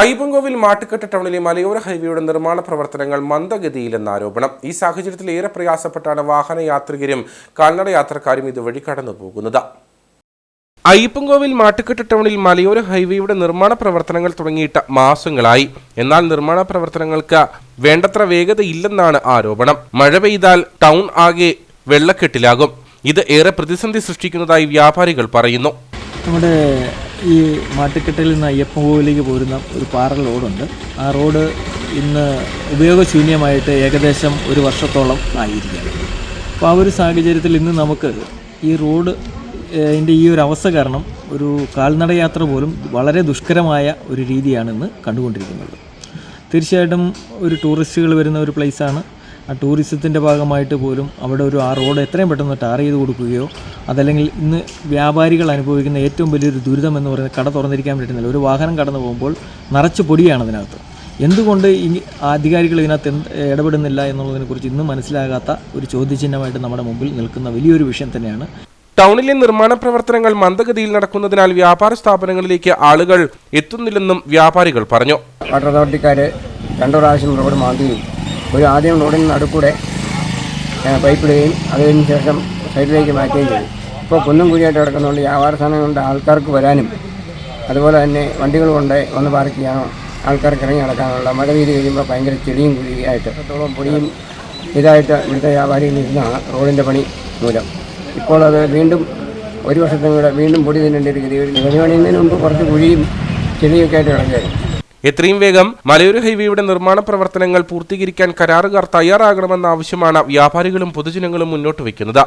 അയ്യപ്പൻകോവിൽ മാട്ടുകെട്ട് ടൗണിലെ മലയോര ഹൈവേയുടെ നിർമ്മാണ പ്രവർത്തനങ്ങൾ മന്ദഗതിയിലെന്ന ആരോപണം. ഈ സാഹചര്യത്തിൽ ഏറെ പ്രയാസപ്പെട്ടാണ് വാഹനയാത്രികരും കാൽനട യാത്രക്കാരും ഇതുവഴി കടന്നു പോകുന്നത് അയ്യപ്പൻകോവിൽ മാട്ടുക്കെട്ട് ടൗണിൽ മലയോര ഹൈവേയുടെ നിർമ്മാണ പ്രവർത്തനങ്ങൾ തുടങ്ങിയിട്ട് മാസങ്ങളായി. എന്നാൽ നിർമ്മാണ പ്രവർത്തനങ്ങൾക്ക് വേണ്ടത്ര വേഗതയില്ലെന്നാണ് ആരോപണം. മഴ പെയ്താൽ ടൗൺ ആകെ വെള്ളക്കെട്ടിലാകും. ഇത് ഏറെ പ്രതിസന്ധി സൃഷ്ടിക്കുന്നതായി വ്യാപാരികൾ പറയുന്നു. നമ്മുടെ ഈ മാട്ടുക്കെട്ടിൽ നിന്ന് അയ്യപ്പൻകോവിലേക്ക് പോരുന്ന ഒരു പാറ റോഡുണ്ട്. ആ റോഡ് ഇന്ന് ഉപയോഗശൂന്യമായിട്ട് ഏകദേശം ഒരു വർഷത്തോളം ആയിരിക്കുകയാണ്. അപ്പോൾ ആ ഒരു സാഹചര്യത്തിൽ ഇന്ന് നമുക്ക് ഈ റോഡ് ഇതിന്റെ ഈ ഒരു അവസ്ഥ കാരണം ഒരു കാൽനടയാത്ര പോലും വളരെ ദുഷ്കരമായ ഒരു രീതിയാണ് ഇന്ന് കണ്ടുകൊണ്ടിരിക്കുന്നത്. തീർച്ചയായിട്ടും ഒരു ടൂറിസ്റ്റുകൾ വരുന്ന ഒരു പ്ലേസാണ്. ആ ടൂറിസത്തിന്റെ ഭാഗമായിട്ട് പോലും അവിടെ ഒരു ആ റോഡ് എത്രയും പെട്ടെന്ന് ടാർ ചെയ്ത് കൊടുക്കുകയോ അതല്ലെങ്കിൽ ഇന്ന് വ്യാപാരികൾ അനുഭവിക്കുന്ന ഏറ്റവും വലിയൊരു ദുരിതം എന്ന് പറയുന്നത് കട തുറന്നിരിക്കാൻ പറ്റുന്നില്ല. ഒരു വാഹനം കടന്നു പോകുമ്പോൾ നിറച്ച് പൊടിയാണ് അതിനകത്ത്. എന്തുകൊണ്ട് ഈ അധികാരികൾ ഇതിനകത്ത് എന്ത് ഇടപെടുന്നില്ല എന്നുള്ളതിനെക്കുറിച്ച് ഇന്നും മനസ്സിലാകാത്ത ഒരു ചോദ്യചിഹ്നമായിട്ട് നമ്മുടെ മുമ്പിൽ നിൽക്കുന്ന വലിയൊരു വിഷയം തന്നെയാണ്. ടൗണിലെ നിർമ്മാണ പ്രവർത്തനങ്ങൾ മന്ദഗതിയിൽ നടക്കുന്നതിനാൽ വ്യാപാര സ്ഥാപനങ്ങളിലേക്ക് ആളുകൾ എത്തുന്നില്ലെന്നും വ്യാപാരികൾ പറഞ്ഞു. വാട്ടർ അതോറിറ്റിക്കാർ രണ്ടു പ്രാവശ്യം റോഡ് മാന്തുകയും ഒരു ആദ്യം റോഡിന് നടുക്കൂടെ പൈപ്പിടുകയും അതിന് ശേഷം സൈഡിലേക്ക് മാറ്റുകയും ചെയ്തു. ഇപ്പോൾ കുന്നും കുഴിയായിട്ട് കിടക്കുന്നതുകൊണ്ട് വ്യാപാര കൊണ്ട് ആൾക്കാർക്ക് വരാനും അതുപോലെ തന്നെ വണ്ടികൾ കൊണ്ട് ഒന്ന് പാർക്ക് ചെയ്യാനോ ആൾക്കാർക്ക് ഇറങ്ങി നടക്കാനുള്ള മഴ വീതി കഴിയുമ്പോൾ ഭയങ്കര ചെളിയും കുഴിയായിട്ട് എത്രത്തോളം പൊടിയും ഇതായിട്ട് ഇവിടുത്തെ വ്യാപാരികൾ ഇരുന്നാണ് റോഡിന്റെ പണി മൂലം. ഇപ്പോൾ അത് വീണ്ടും ഒരു വർഷത്തിനും കൂടെ വീണ്ടും പൊടി തിന്നേണ്ട ഒരു ഗതി പണി പണിയുന്നതിന് മുമ്പ് കുറച്ച് കുഴിയും ചെളിയൊക്കെ ആയിട്ട് കിടക്കുകയായിരുന്നു. എത്രയും വേഗം മലയോര ഹൈവേയുടെ നിർമ്മാണ പ്രവർത്തനങ്ങൾ പൂർത്തീകരിക്കാൻ കരാറുകാർ തയ്യാറാകണമെന്ന ആവശ്യമാണ് വ്യാപാരികളും പൊതുജനങ്ങളും മുന്നോട്ട് വയ്ക്കുന്നത്.